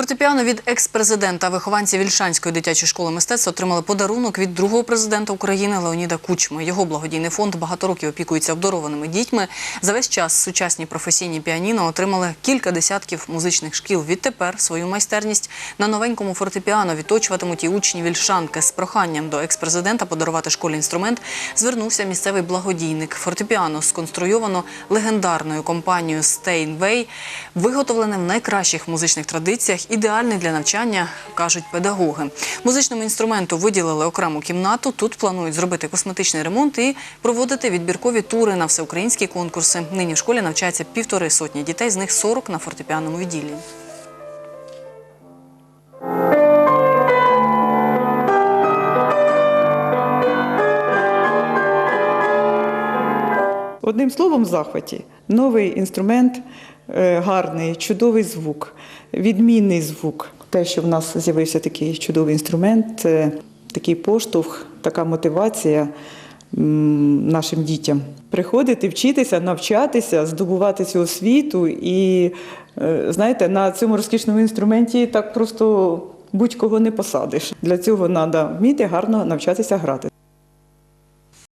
Фортепіано від екс-президента вихованці Вільшанської дитячої школи мистецтв отримали подарунок від другого президента України Леоніда Кучми. Його благодійний фонд багато років опікується обдарованими дітьми. За весь час сучасні професійні піаніно отримали кілька десятків музичних шкіл. Відтепер свою майстерність на новенькому фортепіано відточуватимуть і учні Вільшанки. З проханням до екс-президента подарувати школі інструмент звернувся місцевий благодійник. Фортепіано сконструйовано легендарною компанією Steinway, виготовлене в найкращих музичних традиціях, ідеальний для навчання, кажуть педагоги. Музичному інструменту виділили окрему кімнату. Тут планують зробити косметичний ремонт і проводити відбіркові тури на всеукраїнські конкурси. Нині в школі навчається півтори сотні дітей, з них 40 на фортепіаному відділі. Одним словом, в захваті. Новий інструмент, е, гарний, чудовий звук, відмінний звук. Те, що в нас з'явився такий чудовий інструмент, це такий поштовх, така мотивація нашим дітям. Приходити, вчитися, навчатися, здобувати цю освіту. І е, знаєте, на цьому розкішному інструменті так просто будь-кого не посадиш. Для цього треба вміти гарно навчатися грати.